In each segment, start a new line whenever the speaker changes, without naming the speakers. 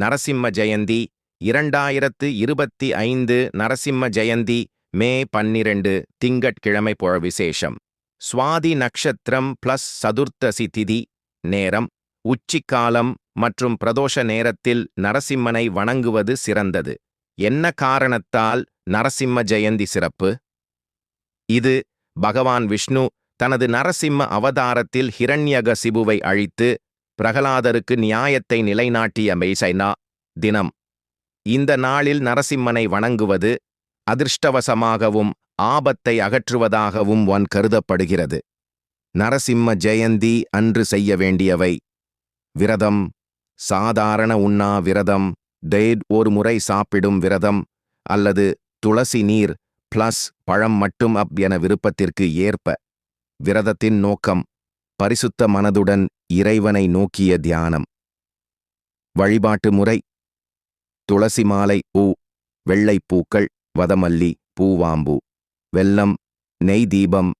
நரசிம்ம ஜெயந்தி இரண்டாயிரத்து இருபத்தி ஐந்து நரசிம்ம ஜெயந்தி மே பன்னிரண்டு திங்கட்கிழமை புழ விசேஷம். சுவாதி நக்ஷத்திரம் பிளஸ் சதுர்த்தசி திதி நேரம் உச்சிக்காலம் மற்றும் பிரதோஷ நேரத்தில் நரசிம்மனை வணங்குவது சிறந்தது. என்ன காரணத்தால் நரசிம்ம ஜெயந்தி சிறப்பு? இது பகவான் விஷ்ணு தனது நரசிம்ம அவதாரத்தில் ஹிரண்யகசிபுவை அழித்து பிரகலாதருக்கு நியாயத்தை நிலைநாட்டிய மெய்சைனா தினம். இந்த நாளில் நரசிம்மனை வணங்குவது அதிர்ஷ்டவசமாகவும் ஆபத்தை அகற்றுவதாகவும் ஒன் கருதப்படுகிறது. நரசிம்ம ஜெயந்தி அன்று செய்ய வேண்டியவை. விரதம் சாதாரண உண்ணா விரதம் டேட் ஒரு முறை சாப்பிடும் விரதம் அல்லது துளசி நீர் பிளஸ் பழம் மட்டும் அப் என விருப்பத்திற்கு ஏற்ப. விரதத்தின் நோக்கம் பரிசுத்த மனதுடன் இறைவனை நோக்கிய தியானம். வழிபாட்டு முறை. துளசி மாலை பூ. வெள்ளைப் பூக்கள் வதமல்லி பூவாம்பு. வெல்லம் நெய் தீபம்.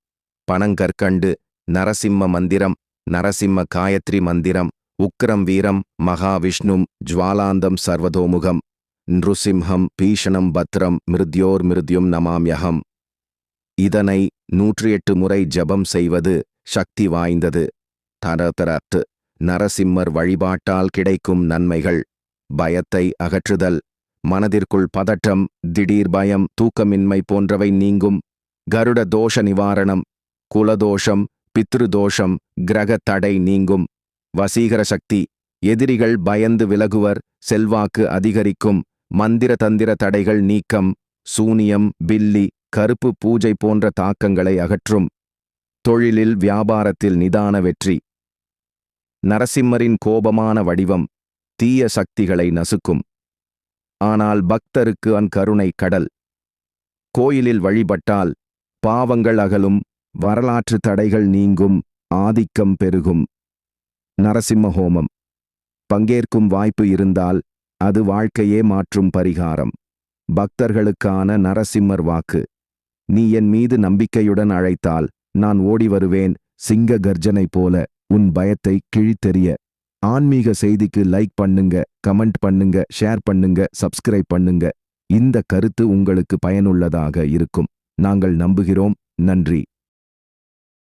பனங்கற்கண்டு நரசிம்ம மந்திரம் நரசிம்ம காயத்ரி மந்திரம் உக்ரம் வீரம் மகாவிஷ்ணும் ஜுவாலாந்தம் சர்வதோமுகம் நிருசிம்ஹம் பீஷணம் பத்ரம் மிருத்யோர் மிருத்யும் நமாம்யகம் இதனை நூற்றி எட்டு முறை ஜபம் செய்வது சக்தி வாய்ந்தது. தரதரத்து நரசிம்மர் வழிபாட்டால் கிடைக்கும் நன்மைகள். பயத்தை அகற்றுதல். மனதிற்குள் பதற்றம் திடீர் பயம் தூக்கமின்மை போன்றவை நீங்கும். கருட தோஷ நிவாரணம். குலதோஷம் பித்ருதோஷம் கிரக தடை நீங்கும். வசீகர சக்தி. எதிரிகள் பயந்து விலகுவர் செல்வாக்கு அதிகரிக்கும். மந்திர தந்திர தடைகள் நீக்கம். சூனியம் பில்லி கருப்பு பூஜை போன்ற தாக்கங்களை அகற்றும். தொழிலில் வியாபாரத்தில் நிதான வெற்றி. நரசிம்மரின் கோபமான வடிவம் தீய சக்திகளை நசுக்கும். ஆனால் பக்தருக்கு அன் கருணை கடல். கோயிலில் வழிபட்டால் பாவங்கள் அகலும் வரலாற்று தடைகள் நீங்கும் ஆதிக்கம் பெருகும். நரசிம்ம ஹோமம். பங்கேற்கும் வாய்ப்பு இருந்தால் அது வாழ்க்கையே மாற்றும் பரிகாரம். பக்தர்களுக்கான நரசிம்மர் வாக்கு. நீ என் மீது நம்பிக்கையுடன் அழைத்தால் நான் ஓடி வருவேன் சிங்க கர்ஜனை போல. உன் பயத்தை கிழித்தெறிய. ஆன்மீக செய்திக்கு லைக் பண்ணுங்க கமெண்ட் பண்ணுங்க ஷேர் பண்ணுங்க சப்ஸ்கிரைப் பண்ணுங்க. இந்த கருத்து உங்களுக்கு பயனுள்ளதாக இருக்கும். நாங்கள் நம்புகிறோம். நன்றி.